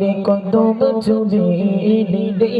রে কদম চুবি রে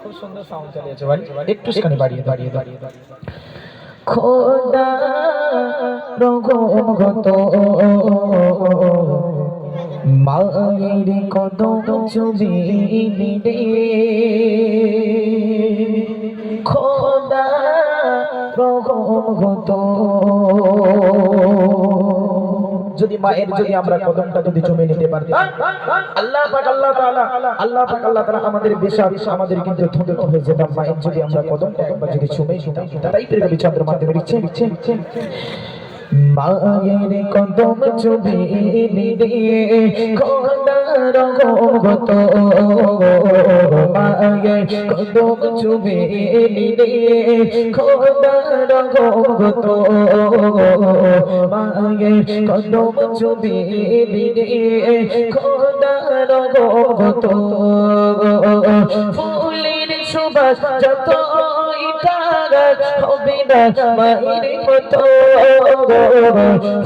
খুব সুন্দর সাউন্ড চালিয়েছে ভাই একটু সেখানে বাড়িয়ে বাড়িয়ে বাড়িয়ে খোদা রগম গত মায়ের কদম চুবি রে খোদা রগম গত যদি মায়ের যদি আমরা কদমটা যদি জমে নিতে পারতাম। আল্লাহ পাক, আল্লাহ তাআলা, আল্লাহ পাক, আল্লাহ তাআলা আমাদের বেশা আমাদের কিন্তু ধন্য হয়ে যেতাম মায়ের যদি আমরা কদম কদমটা যদি জমে নিতাম তাই পেরে কবি চন্দ্র মাধ্যমে লিখছে লিখছে লিখছে মায়ের কদম চুমে নিরে খোদা রগত মায়ের কদম চুমে নিরে খোদা রগত মায়ের কদম চুমে নিরে খোদা রগত ফুলের যত ইটার হবে না মায়ের মতো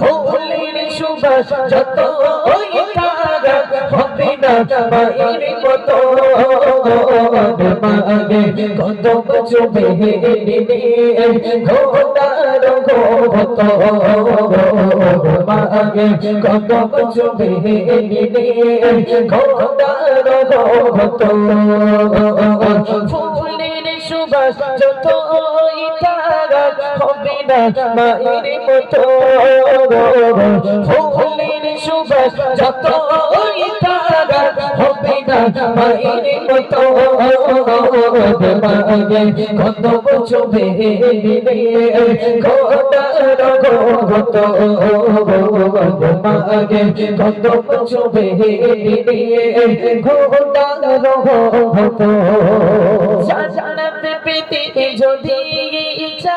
ফুলের সুবাস যত মতো মাগে চুবে নিরে ঘোড়ার ঘোত মাগে চুবে নিরে ঘোড়ার ঘোত ফুলের সুবাস যত ইতারা হবে না মায়ের মতো, ফুলের সুবাস যত ইতারা মাগে কদম চুবে নিরে ঘোড়ার ঘোত মাগে কদম চুবে নিরে ঘোড়ার ঘোত জানাতে পেতে যদি ইচ্ছা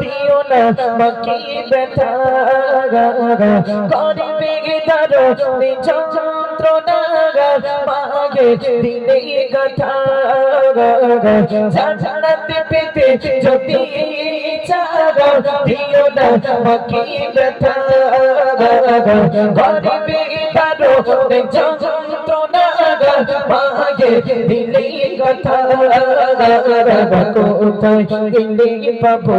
দিও না দিলে কথা জানাতে পেতে যদি ইচ্ছা দিও না মাকে ব্যথা ধরো নিজ যন্ত্রণা মাগে দিলে কথা কোথায় গেলে পাবো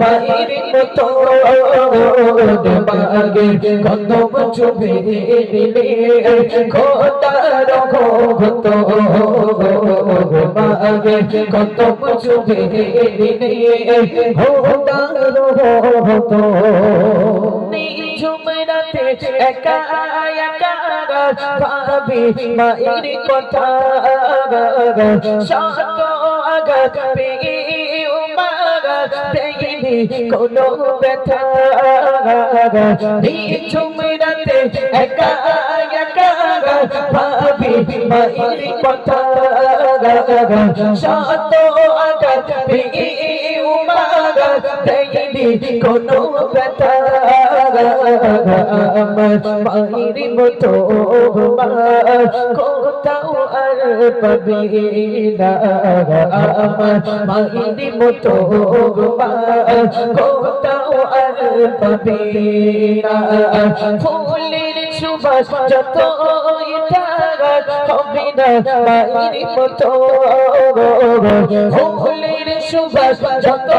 মায়ের মতো মাগে কদম চুবে খোদার ঘত মাগে কদম চুবে খোদার ঘত ঝুমরাতে একা একা ভাবি মায়ের কথা শত আঘাত পেয়ে দেখিনি কোনো ব্যথা ঝুমরাতে একা একা ভাবি মায়ের কথা শত আঘাত পেয়ে দেখিনি কোনো না। আমার মায়ের মতো কোথাও আর পাবে না। ফুলের সুবাস যত হবে না, মায়ের মতো ফুলের সুবাস যত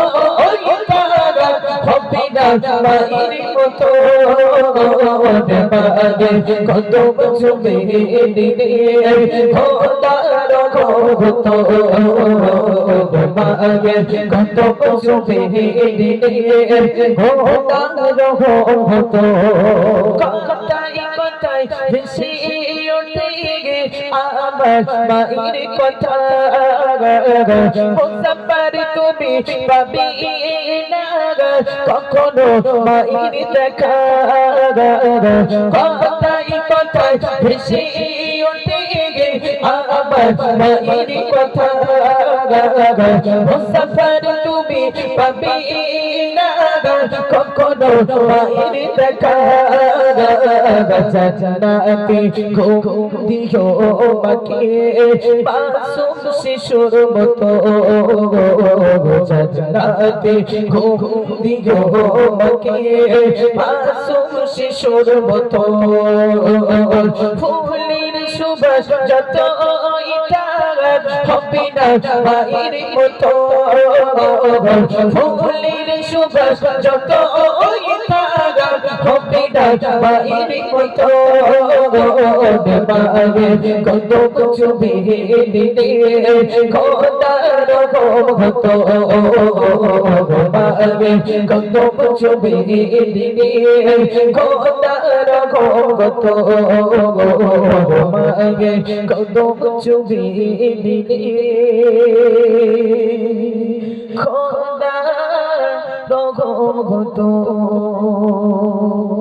হবে না মায়ের মতো। মাগে কদম চুমে দিলে ঘোড়ার ঘোত মাগে কদম চুমে দিলে ঘোড়ার ঘোত কথাই কথাই ভেসে ওঠে গে আমার মায়ের কথা মুসাফার তুমি পাবি কখনো মায়ের দেখা কথাই কথাই ভেসে ওঠে আমার মায়ের কথা মুসাফার তুমি পাবি কখনো মায়ের দেখা জান্নাতে। ঘুম দিও মাকে মাসুম শিশুর মতো জান্নাতে। ঘুম দিও মাকে মাসুম শিশুর মতো। ফুলের সুবাস যত হবে না মায়ের মতো। ফুলের সুবাস যত হবে না মায়ের মতো। মায়ের কত কিছু দিলে খোদার হতো মায়ের কত কিছু দিলে খোদার হতো মায়ের কত কিছু দিলে। খোদা রঘম